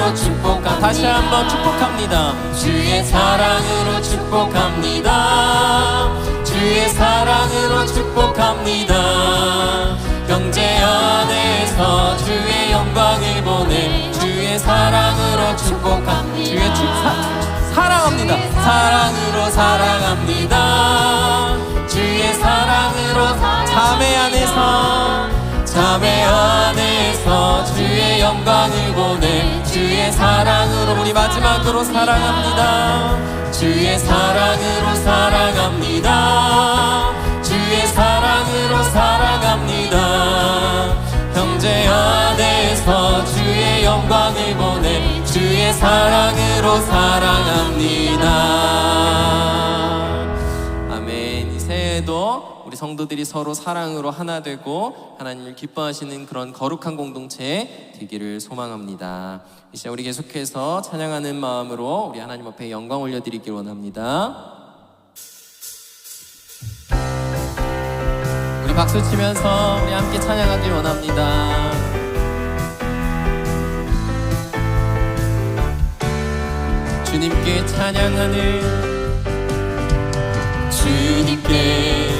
사랑으로 축복합니다 다시 한번 축복합니다. 주의 사랑으로 축복합니다. 주의 사랑으로 축복합니다. 경제 안에서 주의 영광을 보내 주의 사랑으로 축복합니다. 주의 축 사, 사랑합니다. 사랑으로 사랑합니다. 주의 사랑으로 자매 안에서 자매 안에서 주의 영광을 보내 주의 사랑으로 우리 마지막으로 사랑합니다. 주의 사랑으로 사랑합니다. 주의 사랑으로 사랑합니다. 형제 안에서 주의 영광을 보내 주의 사랑으로 사랑합니다. 성도들이 서로 사랑으로 하나 되고 하나님을 기뻐하시는 그런 거룩한 공동체 되기를 소망합니다. 이 시간 우리 계속해서 찬양하는 마음으로 우리 하나님 앞에 영광 올려드리길 원합니다. 우리 박수 치면서 우리 함께 찬양하길 원합니다. 주님께 찬양하는 주님께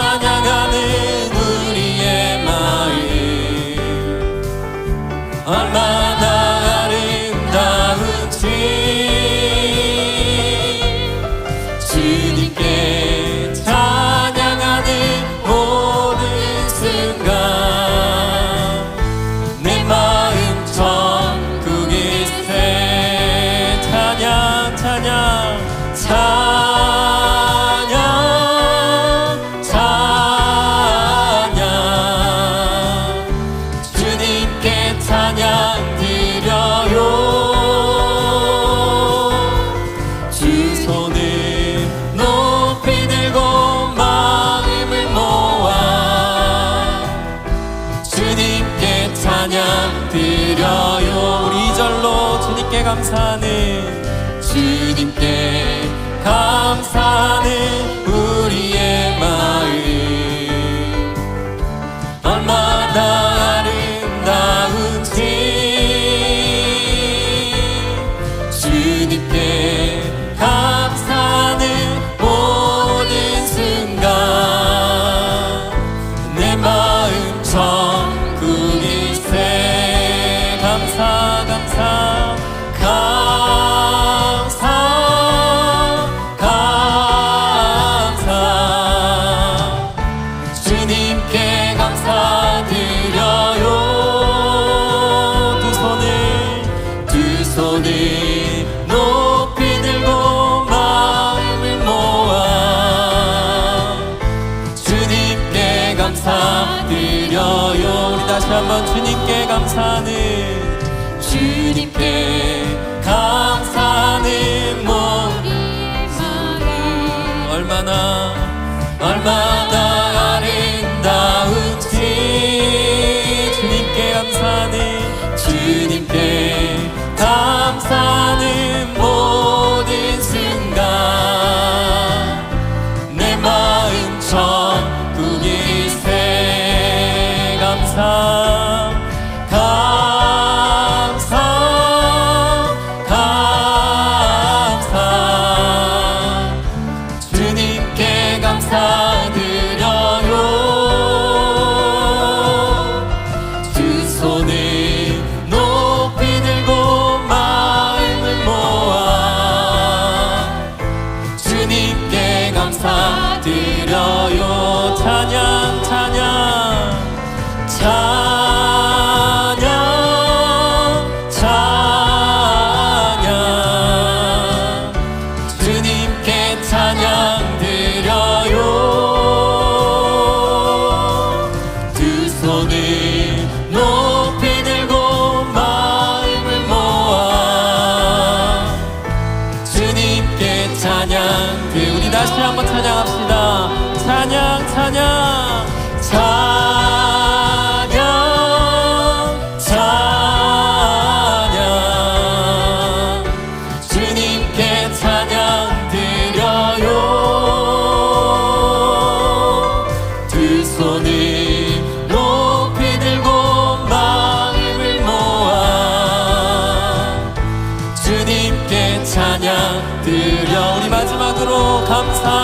alma. 드려요. 우리 이절로 주님께 감사하는 주님께 감사하는 한번 주님께 감사하는 주님께 tirajos.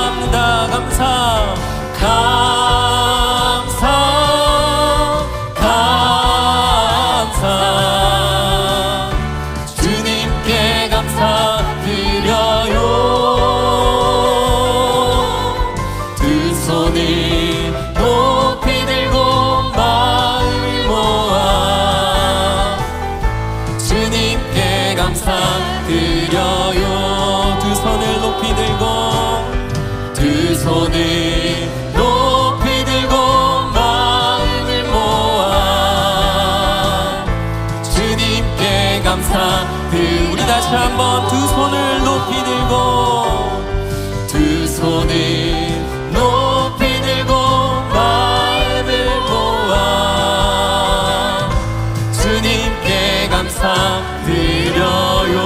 감사합니다. 감사. 감사 감사 우리 다시 한번 두 손을 높이 들고 두 손을 높이 들고 마음을 모아 주님께 감사 드려요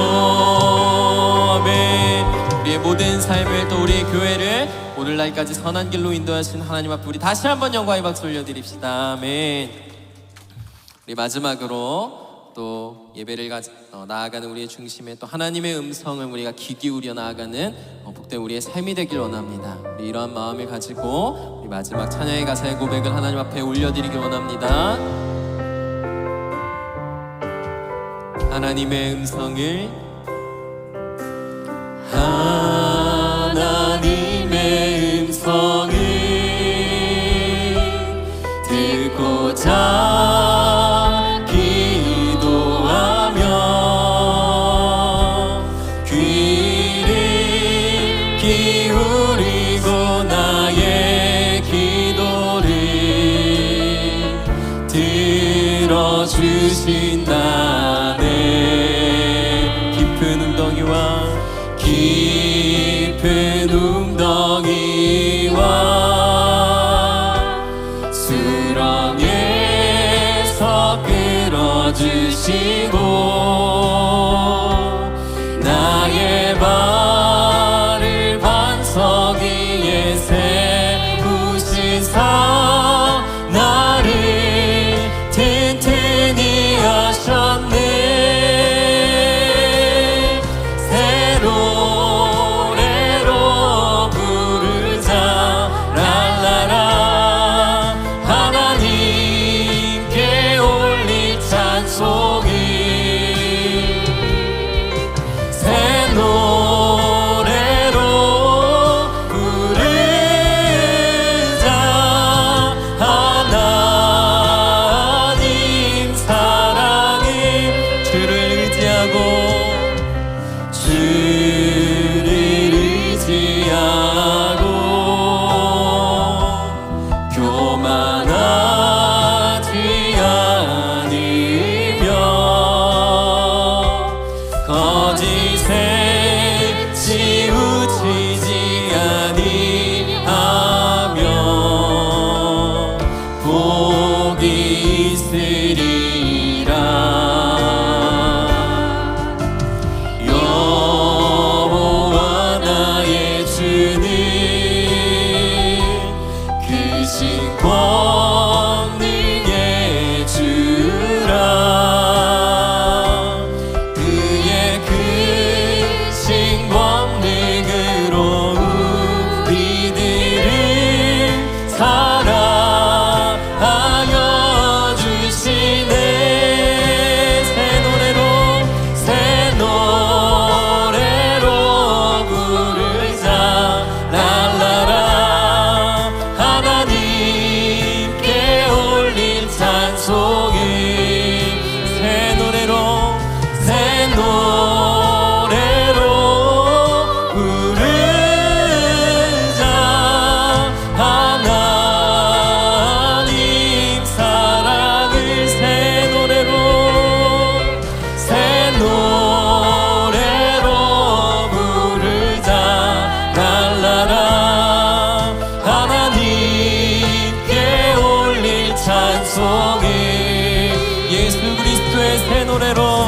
아멘. 우리의 모든 삶을 또 우리의 교회를 오늘날까지 선한 길로 인도하신 하나님 앞에 우리 다시 한번 영광의 박수 올려드립시다. 아멘. 우리 마지막으로 또 예배를 가, 어, 나아가는 우리의 중심에 또 하나님의 음성을 우리가 귀 기울여 나아가는 어, 복된 우리의 삶이 되길 원합니다. 우리 이러한 마음을 가지고 우리 마지막 찬양의 가사의 고백을 하나님 앞에 올려드리길 원합니다. 하나님의 음성을 들 찬 예수 그리스도의 새 노래로